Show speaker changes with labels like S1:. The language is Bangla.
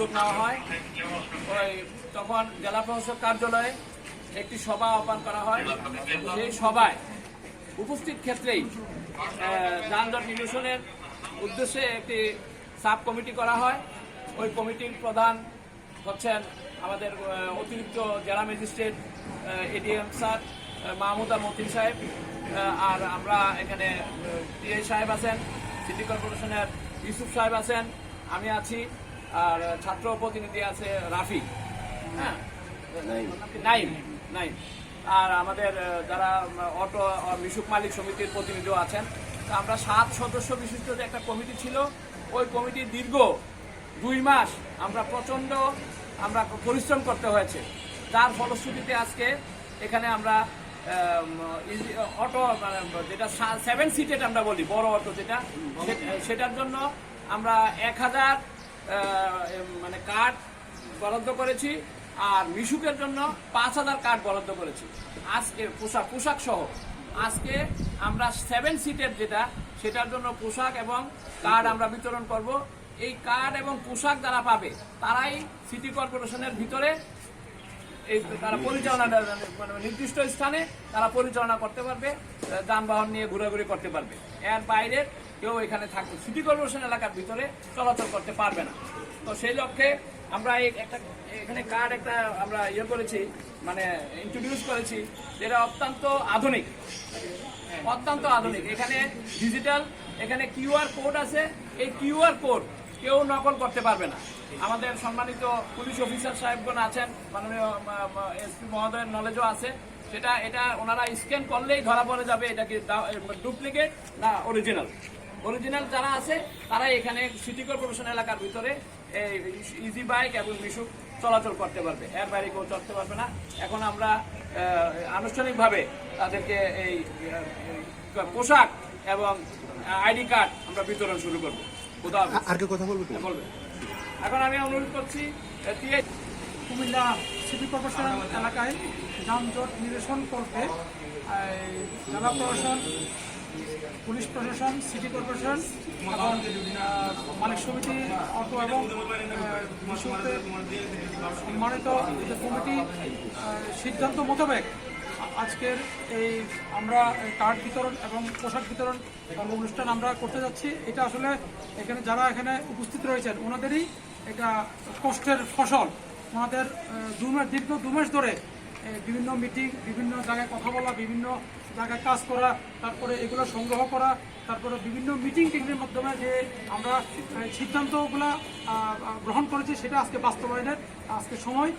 S1: উদ্যোগ নেওয়া হয়। ওই তখন জেলা প্রশাসক কার্যালয়ে একটি সভা আহ্বান করা হয়। সেই সভায় উপস্থিত ক্ষেত্রেই যানজট নিরসনের উদ্দেশ্যে একটি সাব কমিটি করা হয়। ওই কমিটির প্রধান হচ্ছেন আমাদের অতিরিক্ত জেলা magistrate ADM sir Mahmuda Matin সাহেব আর আমরা এখানে টিআই সাহেব আছেন, সিটি কর্পোরেশনের ইউসুফ সাহেব আছেন, আমি আছি। আর ছাত্র প্রতিনিধি আছে রাফি। হ্যাঁ? নাইম। নাইম আর আমাদের যারা অটো মিশুক মালিক সমিতির প্রতিনিধিও আছেন। তো আমরা সাত সদস্য বিশিষ্ট যে একটা কমিটি ছিল ওই কমিটির দীর্ঘ দুই মাস আমরা প্রচণ্ড আমরা পরিশ্রম করতে হয়েছে। যার ফলশ্রুতিতে আজকে এখানে আমরা অটো মানে যেটা সেভেন সিটেড আমরা বলি বড় অটো যেটা সেটার জন্য আমরা এক হাজার মানে কার্ড বরাদ্দ করেছি, আর মিশুকের জন্য পাঁচ হাজার কার্ড বরাদ্দ করেছি। আজকে পোশাক পোশাক সহ। আজকে আমরা সেভেন সিটের যেটা, সেটার জন্য পোশাক এবং কার্ড আমরা বিতরণ করব। এই কার্ড এবং পোশাক যারা পাবে, তারাই সিটি কর্পোরেশনের ভিতরে এই তারা পরিচালনা মানে নির্দিষ্ট স্থানে তারা পরিচালনা করতে পারবে যানবাহন নিয়ে ঘোরাঘুরি করতে পারবে। এর বাইরে কেউ এখানে থাকবে। সিটি কর্পোরেশন এলাকার ভিতরে চলাচল করতে পারবে না। তো সেই লক্ষ্যে আমরা একটা এখানে কার্ড একটা আমরা ইয়ে করেছি মানে ইন্ট্রোডিউস করেছি, যেটা অত্যন্ত আধুনিক। অত্যন্ত আধুনিক। এখানে ডিজিটাল এখানে কিউআর কোড আছে। এই কিউআর কোড কেউ নকল করতে পারবে না। আমাদের সম্মানিত পুলিশ অফিসার সাহেবগণ আছেন মাননীয় এসপি মহোদয়ের নলেজও আছে। সেটা এটা ওনারা স্ক্যান করলেই ধরা পড়ে যাবে এটা কি ডুপ্লিকেট না অরিজিনাল অরিজিনাল যারা আছে তারাই এখানে সিটি কর্পোরেশন এলাকার ভিতরে এই ইজি বাইক এবং মিশুক চলাচল করতে পারবে। এর বাইরে কেউ চলতে পারবে না। এখন আমরা আনুষ্ঠানিকভাবে তাদেরকে এই পোশাক এবং আইডি কার্ড আমরা বিতরণ শুরু করব। কোথাও
S2: আর কেউ কথা বলব
S1: বলবে। এখন আমি অনুরোধ করছি
S3: কুমিল্লা সিটি কর্পোরেশন এলাকায় যানজট নিরসন করতে জেলা প্রশাসন, পুলিশ প্রশাসন, সিটি কর্পোরেশন এবং মালিক সমিতি, অটো এবং সম্মানিত কমিটি সিদ্ধান্ত মোতাবেক আজকের এই আমরা কার্ড বিতরণ এবং পোশাক বিতরণ অনুষ্ঠান আমরা করতে যাচ্ছি। এটা আসলে এখানে যারা এখানে উপস্থিত রয়েছেন, ওনাদেরই এটা কষ্টের ফসল। ওনাদের দু মাস, দীর্ঘ দু মাস ধরে বিভিন্ন মিটিং বিভিন্ন জায়গায় কথা বলা, বিভিন্ন জায়গায় কাজ করা, তারপরে এগুলো সংগ্রহ করা, তারপরে বিভিন্ন মিটিং টিংয়ের মাধ্যমে যে আমরা সিদ্ধান্তগুলো গ্রহণ করেছি, সেটা আজকে বাস্তবায়নের আজকে সময়।